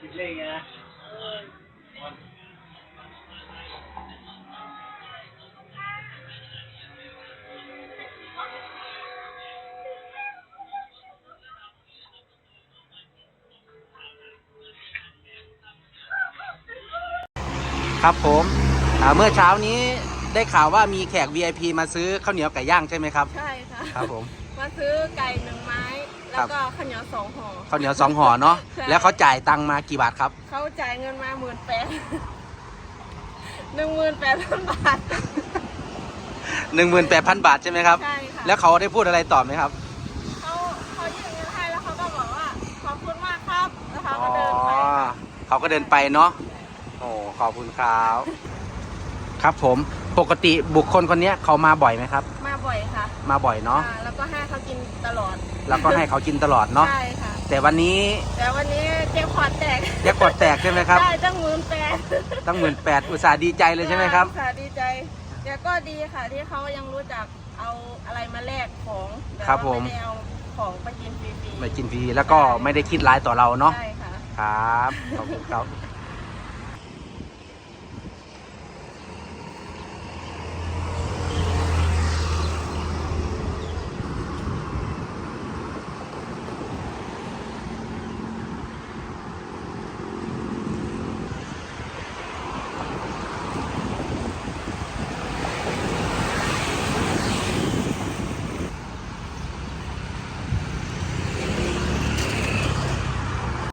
คิดเลขไงนะครับผมอ่าเมื่อเช้านี้ได้ข่าวว่ามีแขก VIP มาซื้อข้าวเหนียวไก่ย่างใช่ไหมครับ ใช่ค่ะ ครับผม มาซื้อไก่หนึ่งไม้ ครัแล้วบก็ข้าวเหนียวสองห่อข้าวเหนียวสองห่อเนาะใช่แล้วเขาจ่ายตังค์มากี่บาทครับ เขาจ่ายเงินมาหมื่นแปดหนึ่งหมื่นแปดพันบาท 18,000 บาทใช่ไหมครับ ใช่ค่ะ แล้วเขาได้พูดอะไรตอบไหมครับ เขาเขายื่นเงินให้แล้วเขาก็บอกว่าขอบคุณมากครับแล้วเขาอ๋อก็เดินไปเขาก็เดินไปเนาะโอ้ขอบคุณครับ ครับผมปกติบุคคลคนเนี้ยเขามาบ่อยไหมครับ มาบ่อยค่ะมาบ่อยเนาะอ่าแล้วก็ให้เขากินตลอดแล้วก็ให้เขากินตลอดเนาะใช่ค่ะ แต่วันนี้แต่วันนี้เจ๊ขอดแตกแจ็คพอตแตกใช่ไหมครับ ได้ตั้งหมื่นแปดตั้งหมื่นแปดอุตส่าห์ดีใจเลยใช่ไหมครับ ค่ะดีใจแต่ก็ดีค่ะที่เขายังรู้จักเอาอะไรมาแลกของแต่ครับว่าผม ไม่ได้เอาของไปกินฟรีๆไม่กินฟรีแล้วก็ไม่ได้คิดร้ายต่อเราเนาะใช่ค่ะ ครับขอบคุณครับ